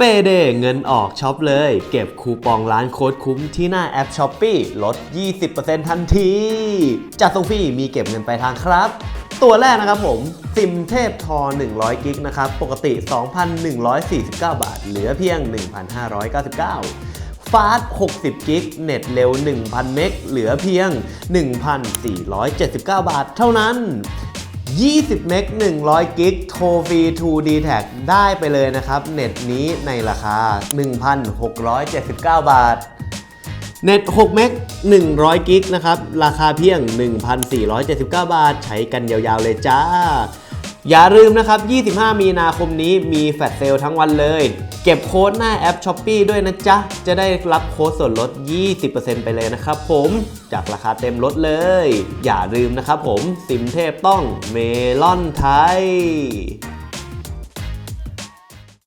เปเดเงินออกช็อปเลย เก็บคูปองร้านโค้ดคุ้มที่หน้าแอปช้อปปีลด 20%ทันที จัดส่งฟรีมีเก็บเงินไปลายทางครับ ตัวแรกนะครับผม ซิมเทพทอ 100 กิกนะครับ ปกติ 2,149 บาท เหลือเพียง 1,599 ฟาส60 กิก เน็ตเร็ว 1,000 เมก เหลือเพียง 1,479 บาท เท่านั้น 20 เมก 100 กิก โทรฟรี 2D Tag ได้ไปเลยนะครับ เน็ตนี้ในราคา 1,679 บาท เน็ต 6 เมก 100 กิกนะครับ ราคาเพียง 1,479 บาท ใช้กันยาวๆเลยจ้า อย่าลืมนะครับ 25 มีนาคมนี้มีแฟลชเซลทั้งวันเลย เก็บโค้ดหน้าแอป s h อ p e e ด้วยนะจ๊ะ จะได้รับโค้ดส่วนลด 20%ไปเลยนะครับผมจากราคาเต็มลดเลย อย่าลืมนะครับผม สิมเทพต้องเมลอนไทย